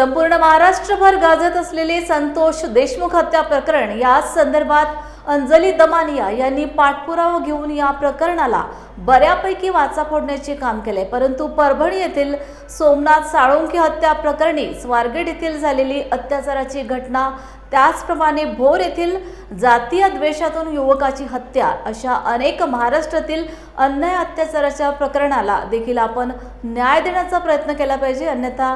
संपूर्ण महाराष्ट्रभर गाजत असलेले संतोष देशमुख हत्या प्रकरण या संदर्भात अंजली दमानिया यांनी पाठपुरावा घेऊन या प्रकरणाला बऱ्यापैकी वाचा फोडण्याचे काम केले. परंतु परभणी येथील सोमनाथ साळुंके हत्या प्रकरणी स्वारगेट येथील झालेली अत्याचाराची घटना त्याचप्रमाणे भोर येथील जातीय द्वेषातून युवकाची हत्या अशा अनेक महाराष्ट्रातील अन्याय अत्याचाराच्या प्रकरणाला देखील आपण न्याय देण्याचा प्रयत्न केला पाहिजे. अन्यथा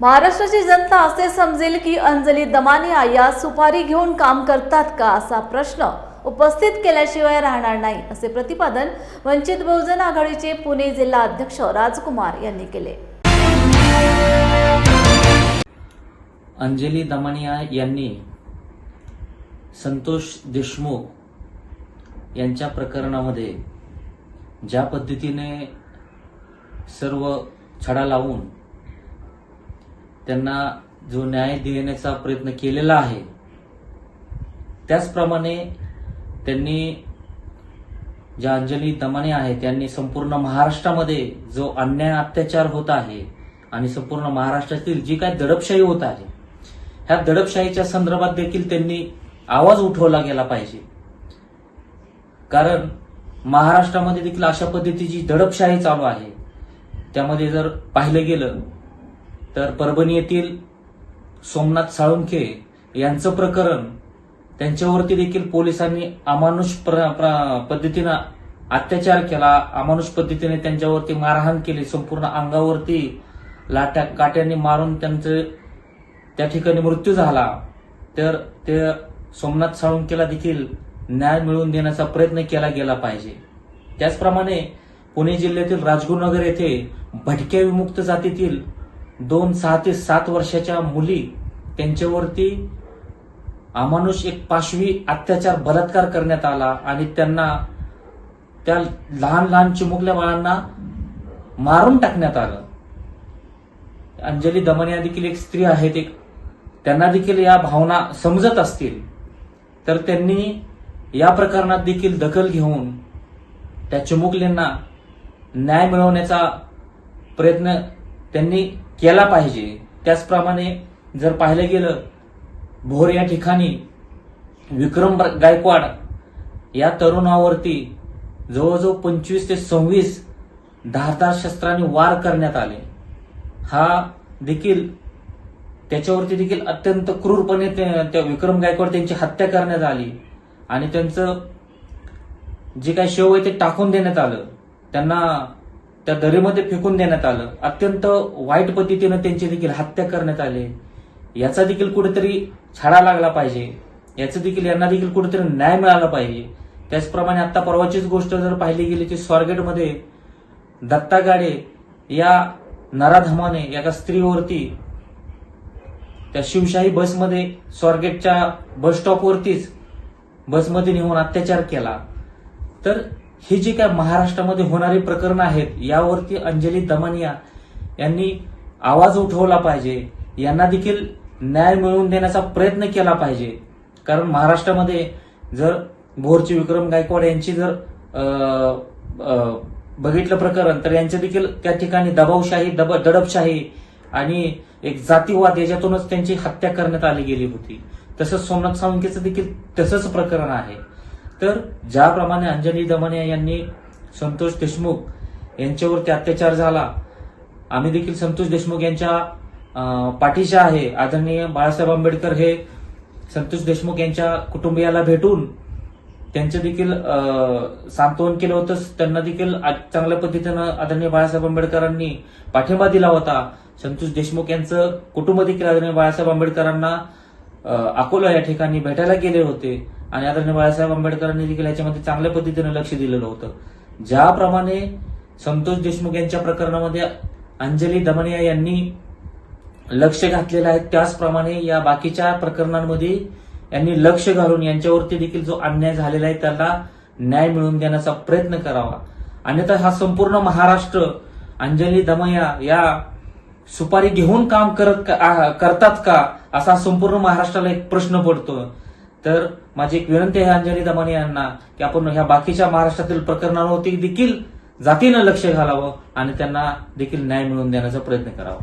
महाराष्ट्राची जनता असे समजेल की अंजली दमानिया या सुपारी घेऊन काम करतात का असा प्रश्न उपस्थित केल्याशिवाय राहणार नाही असे प्रतिपादन वंचित बहुजन आघाडीचे पुणे जिल्हा अध्यक्ष राजकुमार यांनी केले. अंजली दमानिया यांनी संतोष देशमुख यांच्या प्रकरणामध्ये ज्या पद्धतीने सर्व छडा लावून त्यांना जो न्याय देण्याचा प्रयत्न केलेला आहे त्याचप्रमाणे त्यांनी ज्या अंजली दमाने आहेत त्यांनी संपूर्ण महाराष्ट्रामध्ये जो अन्याय अत्याचार होत आहे आणि संपूर्ण महाराष्ट्रातील जी काय दडपशाही होत आहे ह्या दडपशाहीच्या संदर्भात देखील त्यांनी आवाज उठवला गेला पाहिजे. कारण महाराष्ट्रामध्ये देखील अशा पद्धतीची दडपशाही चालू आहे. त्यामध्ये जर पाहिलं गेलं तर परभणी येथील सोमनाथ साळुंखे यांचं प्रकरण त्यांच्यावरती देखील पोलिसांनी अमानुष प्र- पद्धतीनं अत्याचार केला. अमानुष पद्धतीने त्यांच्यावरती मारहाण केली. संपूर्ण अंगावरती लाट्या काट्यांनी मारून त्यांचं त्या ठिकाणी मृत्यू झाला. तर ते सोमनाथ साळुंकेला देखील न्याय मिळवून देण्याचा प्रयत्न केला गेला पाहिजे. त्याचप्रमाणे पुणे जिल्ह्यातील राजगुरुनगर येथे भटक्या विमुक्त जातीतील दोन सहा ते सात वर्षाच्या मुली त्यांच्यावरती अमानुष एक पाशवी अत्याचार बलात्कार करण्यात आला आणि त्यांना त्या लहान लहान चिमुकल्या बाळांना मारून टाकण्यात आलं. अंजली दमनिया देखील एक स्त्री आहेत एक त्यांना देखील या भावना समजत असतील. तर त्यांनी या प्रकरणात देखील दखल घेऊन त्या चिमुकलींना न्याय मिळवण्याचा प्रयत्न त्यांनी केला पाहिजे. त्याचप्रमाणे जर पाहिलं गेलं भोर या ठिकाणी विक्रम गायकवाड या तरुणावरती जवळजवळ पंचवीस ते सव्वीस धारदार शस्त्रांनी वार करण्यात आले. हा देखील त्याच्यावरती देखील अत्यंत क्रूरपणे त्या विक्रम गायकवाड त्यांची हत्या करण्यात आली आणि त्यांचं जे काही शव आहे ते टाकून देण्यात आलं. त्यांना त्या दरीमध्ये फेकून देण्यात आलं. अत्यंत वाईट पद्धतीनं त्यांची देखील हत्या करण्यात आली. याचा देखील कुठेतरी छाडा लागला पाहिजे. याचं देखील यांना देखील कुठेतरी न्याय मिळाला पाहिजे. त्याचप्रमाणे आता परवाचीच गोष्ट जर पाहिली गेली की स्वारगेटमध्ये दत्ता गाडे या नराधमाने एका स्त्रीवरती त्या शिवशाही बसमध्ये स्वारगेटच्या बस स्टॉपवरतीच बसमध्ये नेऊन अत्याचार केला. तर ही जी काय महाराष्ट्रामध्ये होणारी प्रकरणं आहेत यावरती अंजली दमानिया यांनी आवाज उठवला पाहिजे. यांना देखील न्याय मिळवून देण्याचा प्रयत्न केला पाहिजे. कारण महाराष्ट्रामध्ये जर भोरचे विक्रम गायकवाड यांची जर बघितलं प्रकरण तर यांचे देखील त्या ठिकाणी दबावशाही दब दडपशाही आणि एक जातीवाद याच्यातूनच त्यांची हत्या करण्यात आली गेली होती. तसंच सोमनाथ सावंकेचं देखील तसंच प्रकरण आहे. तर ज्याप्रमाणे अंजली दमानिया यांनी संतोष देशमुख यांच्यावरती अत्याचार झाला आम्ही देखील संतोष देशमुख यांच्या पाठीशा पाठीशी आहे. आदरणीय बाळासाहेब आंबेडकर हे संतोष देशमुख यांच्या कुटुंबियाला भेटून त्यांचं देखील सांत्वन केलं होतं. त्यांना देखील चांगल्या पद्धतीनं आदरणीय बाळासाहेब आंबेडकरांनी पाठिंबा दिला होता. संतोष देशमुख यांचं कुटुंब देखील आदरणीय बाळासाहेब आंबेडकरांना अकोला या ठिकाणी भेटायला गेले होते. आणि आदरणीय बाळासाहेब आंबेडकरांनी देखील याच्यामध्ये चांगल्या पद्धतीनं लक्ष दिलेलं होतं. ज्याप्रमाणे संतोष देशमुख यांच्या प्रकरणामध्ये अंजली दमनिया यांनी लक्ष घातलेलं आहे त्याचप्रमाणे या बाकीच्या प्रकरणांमध्ये यांनी लक्ष घालून यांच्यावरती देखील जो अन्याय झालेला आहे त्याला न्याय मिळवून देण्याचा प्रयत्न करावा. अन्यथा हा संपूर्ण महाराष्ट्र अंजली दमया या सुपारी घेऊन काम करत का- आ- करतात का असा संपूर्ण महाराष्ट्राला एक प्रश्न पडतो तर माझी एक विनंती आहे अंजली दमानी यांना की आपण ह्या बाकीच्या महाराष्ट्रातील प्रकरणांवरती देखील जातीनं लक्ष घालावं आणि त्यांना देखील न्याय मिळवून देण्याचा प्रयत्न करावा.